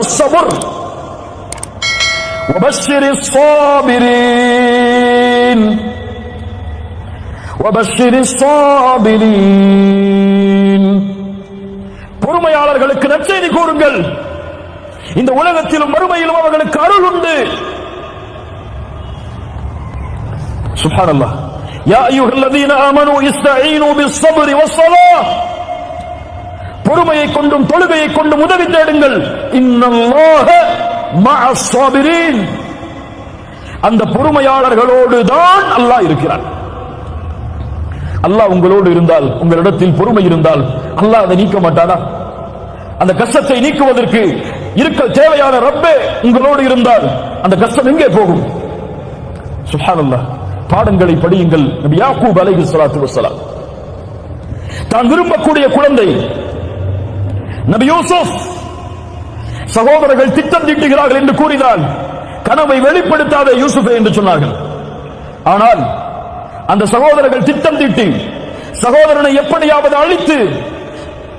الصبر وبشر الصابرين وبشر الصابرين பொறுமையாளர்களுக்கு நற்செய்தி கூறுங்கள் இந்த உலகத்திலும் மறுமையிலும் அவர்களுக்கு அருள் உண்டு சுப்ஹானல்லாஹ் யா அய்யுஹல்லதீன ஆமனூ இஸ்தஈனூ பிஸ்ஸப்ரி வஸ்ஸலாஹ் பொறுமையை கொண்டும் தொழுகையை கொண்டும் உதவி தேடுங்கள். இன்னல்லாஹ அந்த பொறுமையாளர்களோடு தான் அல்லாஹ் இருக்கிறார் அல்லாஹ் உங்களோடு இருந்தால் உங்களிடத்தில் பொறுமை இருந்தால் அல்லாஹ் அதை நீக்க மாட்டானா? அந்த கஷ்டத்தை நீக்குவதற்கு இருக்க தேவையான ரப்பே உங்களோடு இருந்தால் அந்த கஷ்டம் எங்கே போகும்? சுஹானல்லா பாடங்களை படியுங்கள். நபி யாக்கூப் அலைஹி ஸலாத்து வஸலாம் தான் விரும்பக்கூடிய குழந்தை நபி யூசுப் சகோதரர்கள் திட்டம் தீட்டுகிறார்கள் என்று கூறினால் கனவை வெளிப்படுத்தாத யூசுஃபே என்று சொன்னார்கள். ஆனால் அந்த சகோதரர்கள் திட்டம் தீட்டி சகோதரனை எப்படியாவது அழித்து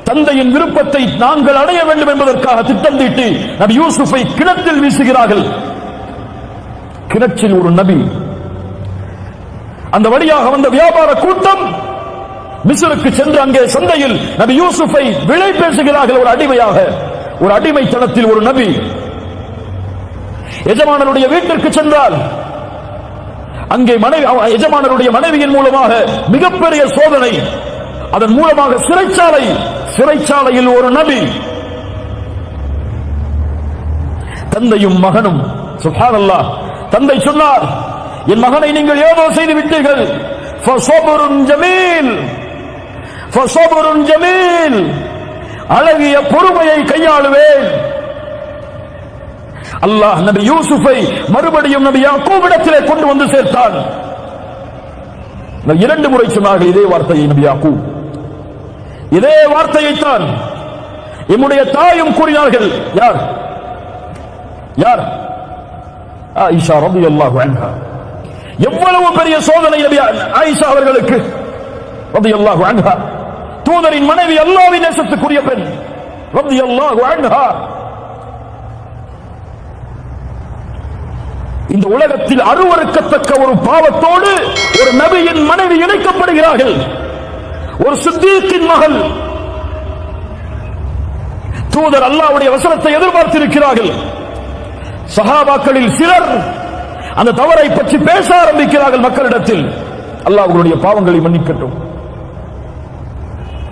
தந்தையின் விருப்பத்தை நாங்கள் அடைய வேண்டும் என்பதற்காக திட்டம் தீட்டி நபி யூசுஃபை கிணற்றில் வீசுகிறார்கள். கிணற்றில் ஒரு நபி. அந்த வழியாக வந்த வியாபார கூட்டம் மிசருக்கு சென்று அங்கே சந்தையில் நபி யூசுஃபை விலை பேசுகிறார்கள் ஒரு அடிமையாக. ஒரு அடிமைத்தனத்தில் ஒரு நபி. எஜமானருடைய வீட்டிற்கு சென்றால் அங்கே மனைவி எஜமானருடைய மனைவியின் மூலமாக மிகப்பெரிய சோதனை அதன் மூலமாக சிறைச்சாலை சிறைச்சாலையில் ஒரு நபி. தந்தையும் மகனும் சுப்ஹானல்லாஹ் தந்தை சொன்னார் என் மகனை நீங்கள் ஏதோ செய்து விட்டீர்கள். ஜமீல். ஜமீல். அழகிய பொறுமையை கையாளுவேன். அல்லாஹ் நபி யூசுஃபை மறுபடியும் நபி யாக்கூபிடத்திலே கொண்டு வந்து சேர்த்தான். இரண்டு முறை சொன்னார்கள் இதே வார்த்தையை நபி யாக்கூ இதே வார்த்தையைத்தான் என்னுடைய தாயும் கூறினார்கள். யார்? யார்? ஆயிஷா ரபி அல்லாஹ் எவ்வளவு பெரிய சோதனை நபி ஆயிஷா அவர்களுக்கு. ரலியல்லாஹு அன்ஹா. தூதரின் மனைவி அல்லாவின் நேசத்துக்குரிய பெண் ரலியல்லாஹு அன்ஹா. இந்த உலகத்தில் அருவருக்கத்தக்க ஒரு பாவத்தோடு ஒரு நபியின் மனைவி இணைக்கப்படுகிறார்கள். ஒரு சித்தீக்கின் மகள். தூதர் அல்லாவுடைய வசனத்தை எதிர்பார்த்திருக்கிறார்கள். சகாபாக்களில் சிலர் அந்த தவறை பற்றி பேச ஆரம்பிக்கிறார்கள் மக்களிடத்தில். அல்லாஹ் அவர்களுடைய பாவங்களை மன்னிக்கட்டும்.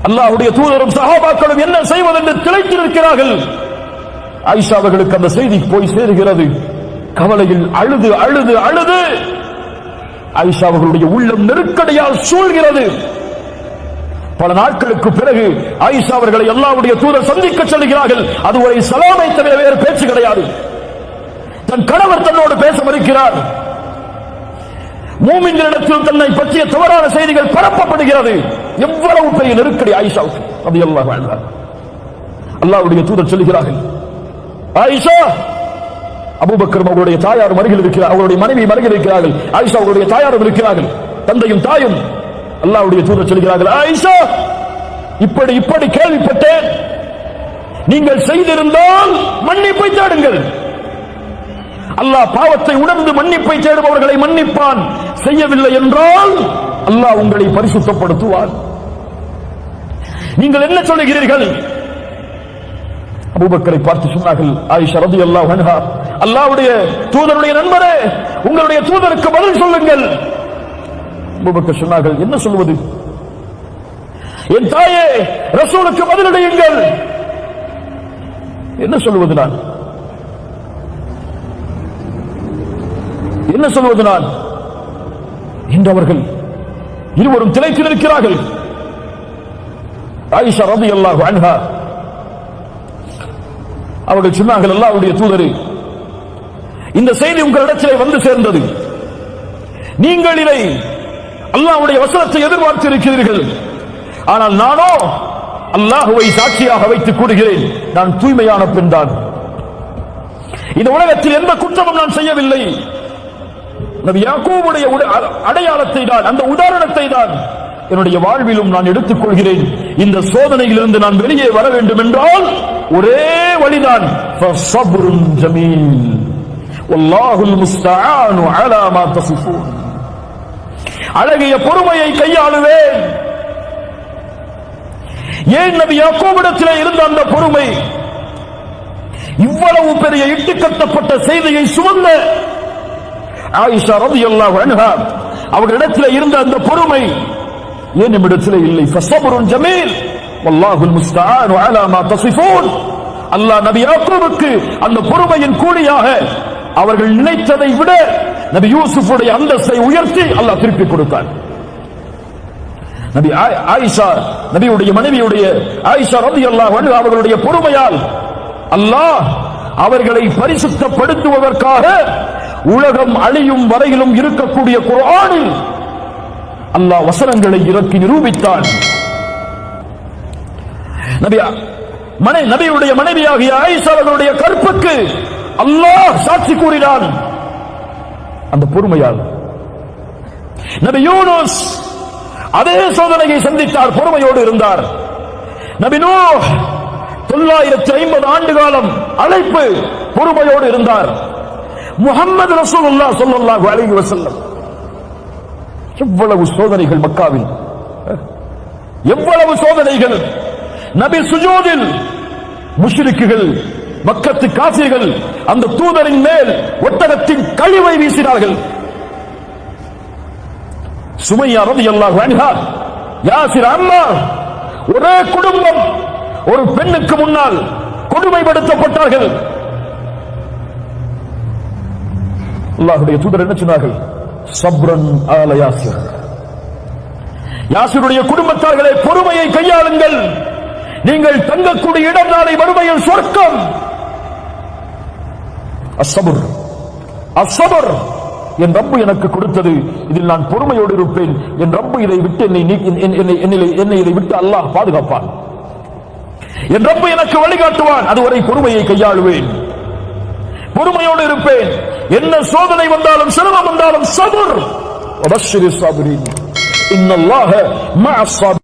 அல்லாஹுடைய தூதரும் சகாபாக்களும் என்ன செய்வது என்று திளைத்து திளைத்திருக்கிறார்கள். ஆயிஷா அவர்களுக்கு அந்த செய்தி போய் சேருகிறது. கவலையில் அழுது அழுது அழுது. ஆயிஷா அவர்களுடைய உள்ளம் நெருக்கடியால் சூழ்கிறது. பல நாட்களுக்கு பிறகு ஆயிஷா அவர்களை எல்லாவுடைய தூதர் சந்திக்க சொல்கிறார்கள். அது ஒரு சலாமை தவிர வேறு பேச்சு கிடையாது. தன் கணவர் தன்னோடு பேச மறுக்கிறார். மூமின்களிடத்தில் தன்னை பற்றிய தவறான செய்திகள் பரப்பப்படுகிறது. எவ்வளவு பெரிய நெருக்கடி ஆயிஷாவுக்கு அது அல்லாஹ் வாழ்ந்தார் அல்லாவுடைய தூதர் சொல்லுகிறார்கள் ஆயிஷா அபுபக்கர் அவருடைய தாயார் மருகில் இருக்கிறார் அவருடைய மனைவி மருகில் இருக்கிறார்கள் ஆயிஷா அவருடைய தாயாரும் இருக்கிறார்கள் தந்தையும் தாயும். அல்லாவுடைய தூதர் சொல்கிறார்கள் ஆயிஷா இப்படி இப்படி கேள்விப்பட்டேன். நீங்கள் செய்திருந்தால் மன்னிப்பை தேடுங்கள். அல்லாஹ் பாவத்தை உணர்ந்து மன்னிப்பை தேடுபவர்களை மன்னிப்பான். செய்யவில்லை என்றால் அல்லாஹ் உங்களை பரிசுத்தப்படுத்துவார் நீங்கள் என்ன சொல்லுகிறீர்கள்? அபூபக்கரை பார்த்து சொன்னார்கள் ஆயிஷா அல்லாஹ் அன்ஹா அல்லாவுடைய தூதருடைய நண்பரே உங்களுடைய தூதருக்கு பதில் சொல்லுங்கள். அபூபக்கர் சொன்னார்கள் என்ன சொல்வது? என் தாயே ரசூலுக்கு பதிலடையுங்கள். என்ன சொல்வது நான்? என்ன சொல்வது நான்? இன்று அவர்கள் இருவரும் திளைத்து நிற்கிறார்கள். ஆயிஷா ரலியல்லாஹு அன்ஹா. அவர்கள் சொன்னார்கள் அல்லாவுடைய தூதரே இந்த செய்தி உங்களிடத்திலே வந்து சேர்ந்தது. நீங்கள் இதை அல்லாவுடைய வசனத்தை எதிர்பார்த்து இருக்கிறீர்கள். ஆனால் நானோ அல்லாஹுவை சாட்சியாக வைத்து கூறுகிறேன். நான் தூய்மையான பெண் தான். இந்த உலகத்தில் எந்த குற்றமும் நான் செய்யவில்லை. நபி யாக்கோவுடைய அடையாளத்தை தான் அந்த உதாரணத்தை தான் என்னுடைய வாழ்விலும் நான் எடுத்துக்கொள்கிறேன். இந்த சோதனையிலிருந்து நான் வெளியே வர வேண்டும் என்றால் ஒரே வழிதான். ஜமீல். வல்லாஹுல் முஸ்தஆனு அலா மா தசிஃபூன் அழகிய பொறுமையை கையாளுவேன். ஏன் நபி யாக்கோபிடத்திலே இருந்த அந்த பொறுமை? இவ்வளவு பெரிய இட்டுக்கட்டப்பட்ட செய்தியை சுமந்த ஆயிஷா ரலியல்லாஹு அன்ஹா அவர்களிடத்தில் இருந்த அந்த பொறுமை ஏன் நம்மிடத்தில் இல்லை? ஃபஸபுருன் ஜமீல். வல்லாஹுல் முஸ்தான் அலா மா தஸிஃபூன். அல்லாஹ் நபி யாக்கூபுக்கு அந்த பொறுமையின் கூலியாக அவர்கள் நினைத்ததை விட நபி யூசுஃபுடைய அந்தஸ்தை உயர்த்தி அல்லாஹ் திருப்பி கொடுத்தார் நபி ஆயிஷா நபியுடைய மனைவியுடைய ஆயிஷா ரலியல்லாஹு அல்லாஹ் அவர்களுடைய பொறுமையால் அல்லாஹ் அவர்களை பரிசுத்தப்படுத்துவதற்காக உலகம் அழியும் வரையிலும் இருக்கக்கூடிய குர்ஆனில் அல்லாஹ் வசனங்களை இறக்கி நிரூபித்தான் நபி மனை நபியுடைய மனைவியாகிய ஆயிஷா அவர்களுடைய கற்புக்கு அல்லாஹ் சாட்சி கூறினான். அந்த பொறுமையால். நபி யூனுஸ் அதே சோதனையை சந்தித்தார் பொறுமையோடு இருந்தார். நபி நூ தொள்ளாயிரத்தி ஐம்பது ஆண்டு காலம் அழைப்பு பொறுமையோடு இருந்தார். முகமது ரசூலுல்லா சொல்லல்லாஹு அலைஹி வஸல்லம். எவ்வளவு சோதனைகள் மக்காவில்? எவ்வளவு சோதனைகள்? நபி சுஜூதில் முஷ்ரிக்குகள் மக்கத்து காசிகள் அந்த தூதரின் மேல் ஒட்டகத்தின் கழிவை வீசினார்கள். சுமையா ரலியல்லாஹு அன்ஹா யாசிர் அம்மா ஒரே குடும்பம் ஒரு பெண்ணுக்கு முன்னால் கொடுமைப்படுத்தப்பட்டார்கள். அல்லாஹுடைய தூதர் என்ன சொன்னார்கள்? சப்ரன் ஆல யாசிர். யாசிருடைய குடும்பத்தார்களே பொறுமையை கையாளுங்கள். நீங்கள் தங்கக்கூடிய இடம் நாளை வறுமையில் சொர்க்கம். அசபுர் அசபர் என் ரப்பு எனக்கு கொடுத்தது. இதில் நான் பொறுமையோடு இருப்பேன். என் ரப்பு இதை விட்டு என்னை நீ- என்- என்னை என்னை- என்னை இதை விட்டு அல்லாஹ் பாதுகாப்பான். என் ரப்பு எனக்கு வழிகாட்டுவான். அதுவரை பொறுமையை கையாளுவேன். பொறுமையோடு இருப்பேன். என்ன சோதனை வந்தாலும் சிரமம் வந்தாலும் சபுர் وبشر الصابرين ان الله مع الصابرين